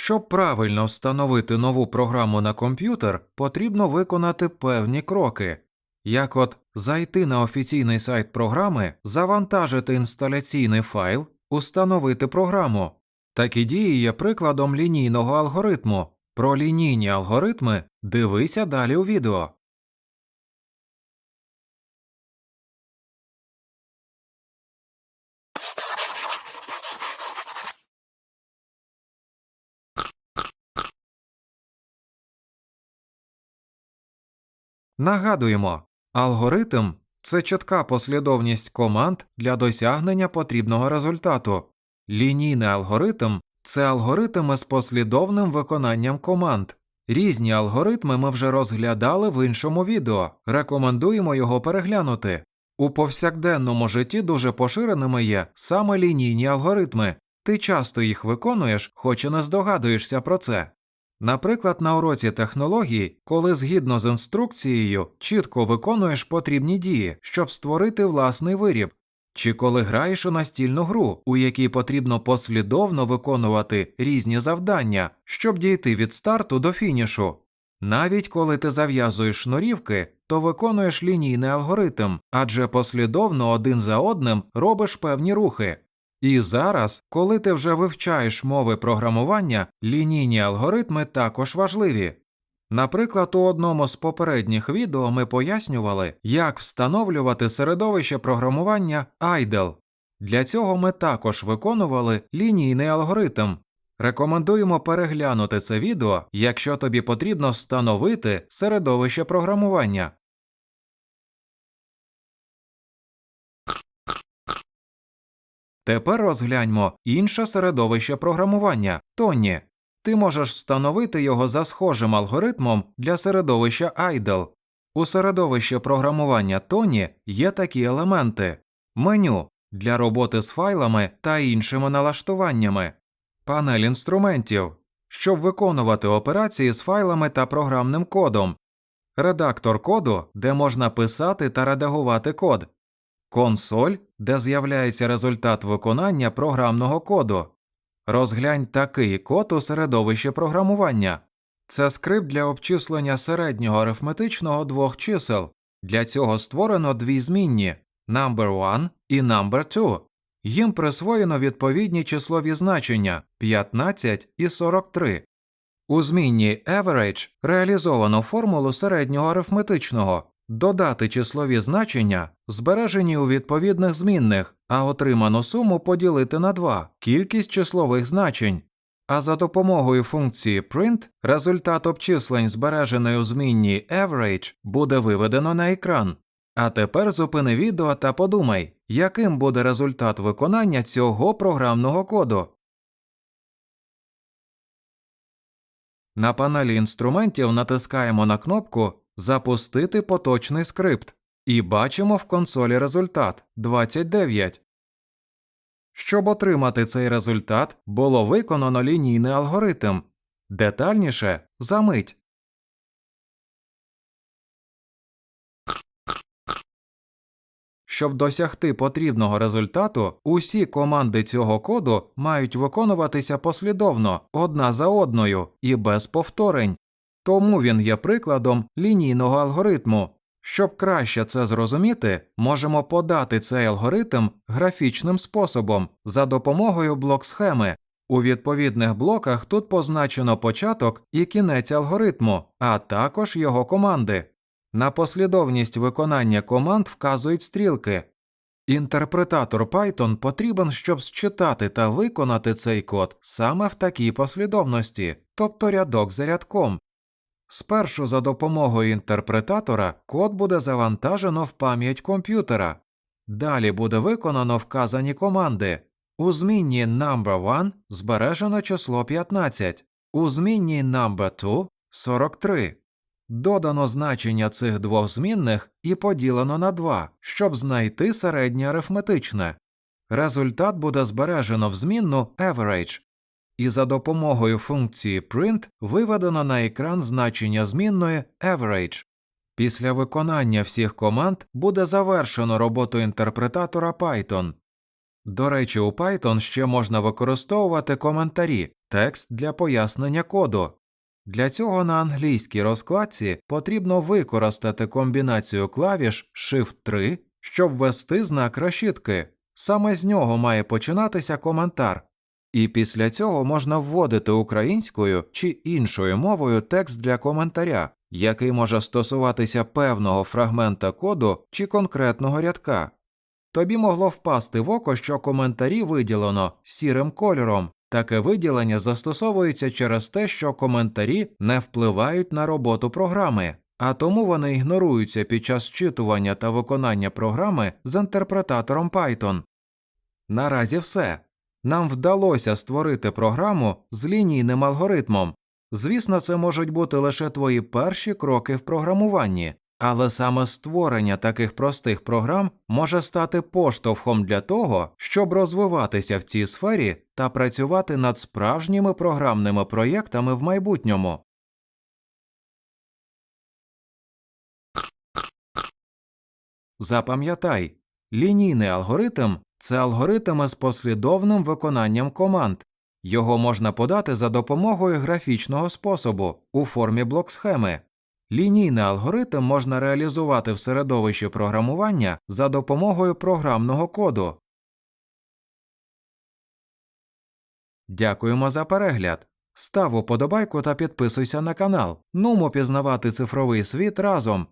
Щоб правильно встановити нову програму на комп'ютер, потрібно виконати певні кроки, як от зайти на офіційний сайт програми, завантажити інсталяційний файл, установити програму. Такі дії є прикладом лінійного алгоритму. Про лінійні алгоритми дивися далі у відео. Нагадуємо, алгоритм це чітка послідовність команд для досягнення потрібного результату. Лінійний алгоритм це алгоритми з послідовним виконанням команд. Різні алгоритми ми вже розглядали в іншому відео. Рекомендуємо його переглянути. У повсякденному житті дуже поширеними є саме лінійні алгоритми. Ти часто їх виконуєш, хоч і не здогадуєшся про це. Наприклад, на уроці технологій, коли згідно з інструкцією чітко виконуєш потрібні дії, щоб створити власний виріб, чи коли граєш у настільну гру, у якій потрібно послідовно виконувати різні завдання, щоб дійти від старту до фінішу. Навіть коли ти зав'язуєш шнурівки, то виконуєш лінійний алгоритм, адже послідовно один за одним робиш певні рухи. І зараз, коли ти вже вивчаєш мови програмування, лінійні алгоритми також важливі. Наприклад, у одному з попередніх відео ми пояснювали, як встановлювати середовище програмування IDLE. Для цього ми також виконували лінійний алгоритм. Рекомендуємо переглянути це відео, якщо тобі потрібно встановити середовище програмування. Тепер розгляньмо інше середовище програмування. Тоні. Ти можеш встановити його за схожим алгоритмом для середовища IDLE. У середовищі програмування Тоні є такі елементи: меню для роботи з файлами та іншими налаштуваннями, панель інструментів, щоб виконувати операції з файлами та програмним кодом, редактор коду, де можна писати та редагувати код, консоль, де з'являється результат виконання програмного коду. Розглянь такий код у середовищі програмування. Це скрипт для обчислення середнього арифметичного двох чисел. Для цього створено дві змінні number 1 і number 2. Їм присвоєно відповідні числові значення 15 і 43. У змінній average реалізовано формулу середнього арифметичного додати числові значення, збережені у відповідних змінних, а отриману суму поділити на 2 кількість числових значень. А за допомогою функції print результат обчислень, збережений у змінній average, буде виведено на екран. А тепер зупини відео та подумай, яким буде результат виконання цього програмного коду. На панелі інструментів натискаємо на кнопку Запустити поточний скрипт і бачимо в консолі результат 29. Щоб отримати цей результат, було виконано лінійний алгоритм. Детальніше за мить. Щоб досягти потрібного результату, усі команди цього коду мають виконуватися послідовно одна за одною і без повторень. Тому він є прикладом лінійного алгоритму. Щоб краще це зрозуміти, можемо подати цей алгоритм графічним способом за допомогою блок-схеми. У відповідних блоках тут позначено початок і кінець алгоритму, а також його команди. На послідовність виконання команд вказують стрілки. Інтерпретатор Python потрібен, щоб считати та виконати цей код саме в такій послідовності, тобто рядок за рядком. Спершу за допомогою інтерпретатора код буде завантажено в пам'ять комп'ютера. Далі буде виконано вказані команди. У змінній number1 збережено число 15, у змінній number2 – 43. Додано значення цих двох змінних і поділено на 2, щоб знайти середнє арифметичне. Результат буде збережено в змінну average, і за допомогою функції print виведено на екран значення змінної average. Після виконання всіх команд буде завершено роботу інтерпретатора Python. До речі, у Python ще можна використовувати коментарі. текст для пояснення коду. Для цього на англійській розкладці потрібно використати комбінацію клавіш Shift-3, щоб ввести знак решітки. Саме з нього має починатися коментар. І після цього можна вводити українською чи іншою мовою текст для коментаря, який може стосуватися певного фрагмента коду чи конкретного рядка. Тобі могло впасти в око, що коментарі виділено сірим кольором. Таке виділення застосовується через те, що коментарі не впливають на роботу програми, а тому вони ігноруються під час зчитування та виконання програми з інтерпретатором Python. Наразі все. Нам вдалося створити програму з лінійним алгоритмом. Звісно, це можуть бути лише твої перші кроки в програмуванні, але саме створення таких простих програм може стати поштовхом для того, щоб розвиватися в цій сфері та працювати над справжніми програмними проєктами в майбутньому. Запам'ятай, лінійний алгоритм це алгоритм із послідовним виконанням команд. Його можна подати за допомогою графічного способу у формі блок-схеми. Лінійний алгоритм можна реалізувати в середовищі програмування за допомогою програмного коду. Дякуємо за перегляд. Став уподобайку та підписуйся на канал. Нумо пізнавати цифровий світ разом.